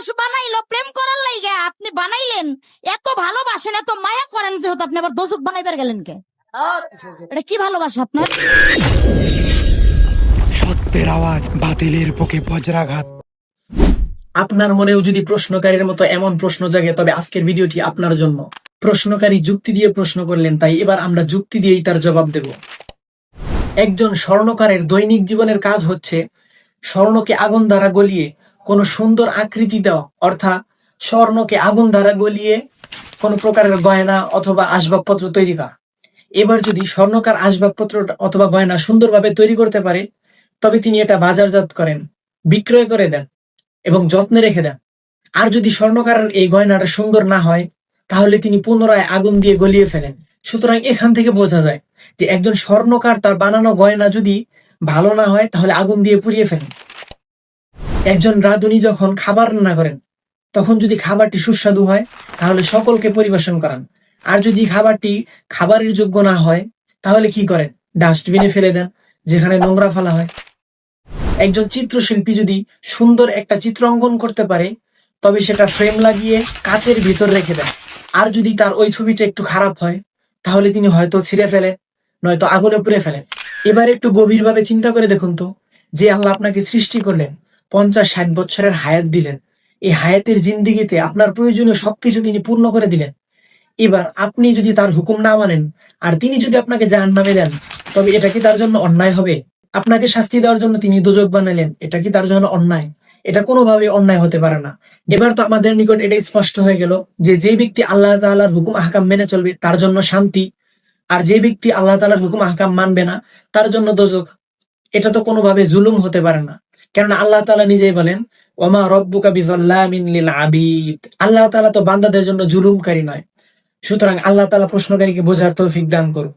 মানুষ বানাইলো প্রেম করার লাইগা আপনি বানাইলেন। এত ভালোবাসেন এত মায়া করেন যেহেতু আপনি আবার দোষক বানাইবার গেলেন কে? এটা কি ভালোবাসা আপনার? সত্যের আওয়াজ বাতিলের বুকে বজ্রাঘাত। আপনার মনেও যদি প্রশ্নকারীর মতো এমন প্রশ্ন জাগে তবে আজকের ভিডিওটি আপনার জন্য। প্রশ্নকারী যুক্তি দিয়ে প্রশ্ন করলেন তাই এবার আমরা যুক্তি দিয়েই তার জবাব দেব। একজন স্বর্ণকারের দৈনিক জীবনের কাজ হচ্ছে স্বর্ণকে আগুন দ্বারা গলিয়ে কোনো সুন্দর আকৃতি দেওয়া অর্থাৎ স্বর্ণকে আগুন দ্বারা গলিয়ে কোনো প্রকারের গয়না অথবা আসবাবপত্র তৈরি করা। এবার যদি স্বর্ণকার আসবাবপত্র অথবা গয়না সুন্দরভাবে তৈরি করতে পারে তবে তিনি এটা বাজারজাত করেন, বিক্রয় করে দেন এবং যত্নে রেখে দেন। আর যদি স্বর্ণকারের এই গয়নাটা সুন্দর না হয়, তাহলে তিনি পুনরায় আগুন দিয়ে গলিয়ে ফেলেন। সুতরাং এখান থেকে বোঝা যায় যে একজন স্বর্ণকার তার বানানো গয়না যদি ভালো না হয়, তাহলে আগুন দিয়ে পুড়িয়ে ফেলেন। একজন রাঁধুনি যখন খাবার রান্না করেন, তখন যদি খাবারটি সুস্বাদু হয়, তাহলে সকলকে পরিবেশন করান। আর যদি খাবারটি খাবারের যোগ্য না হয়, তাহলে কি করেন? ডাস্টবিনে ফেলে দেন, যেখানে নোংরা ফেলা হয়। একজন চিত্রশিল্পী যদি সুন্দর একটা চিত্র অঙ্কন করতে পারে, তবে সেটা ফ্রেম লাগিয়ে কাচের ভিতর রেখে দেন। আর যদি তার ওই ছবিটা একটু খারাপ হয়, তাহলে তিনি হয়তো ছিঁড়ে ফেলেন, নয়তো আগুনে পুড়ে ফেলেন। এবার একটু গভীরভাবে চিন্তা করে দেখুন তো, যে আল্লাহ আপনাকে সৃষ্টি করলেন পঞ্চাশ ষাট বছরের হায়াত দিলেন। এই হায়াতের জিন্দিগিতে আপনার প্রয়োজনীয় সবকিছু তিনি পূর্ণ করে দিলেন। এবার আপনি যদি তার হুকুম না মানেন, আর তিনি যদি আপনাকে জাহান নামে দেন, তবে এটা কি তার জন্য অন্যায় হবে? আপনাকে শাস্তি দেওয়ার জন্য তিনি দুযোগ বানালেন, এটা কি তার জন্য অন্যায়? এটা কোনোভাবে অন্যায় হতে পারে না। এবার তো আমাদের নিকট এটা স্পষ্ট হয়ে গেল যে যে ব্যক্তি আল্লাহ তাআলার হুকুম, আহকাম মেনে চলবে, তার জন্য শান্তি। আর যে ব্যক্তি আল্লাহ তাআলার হুকুম, আহকাম মানবে না, তার জন্য দোজক। এটা তো কোনোভাবে জুলুম হতে পারে না। কেননা আল্লাহ তালা নিজেই বলেন, ওমা রব্বুকা বিজল্লামিন লিল আবিদ। আল্লাহ তালা তো বান্দাদের জন্য জুলুমকারী নয়। সুতরাং আল্লাহ তালা প্রশ্নকারীকে বোঝার তৌফিক দান করুন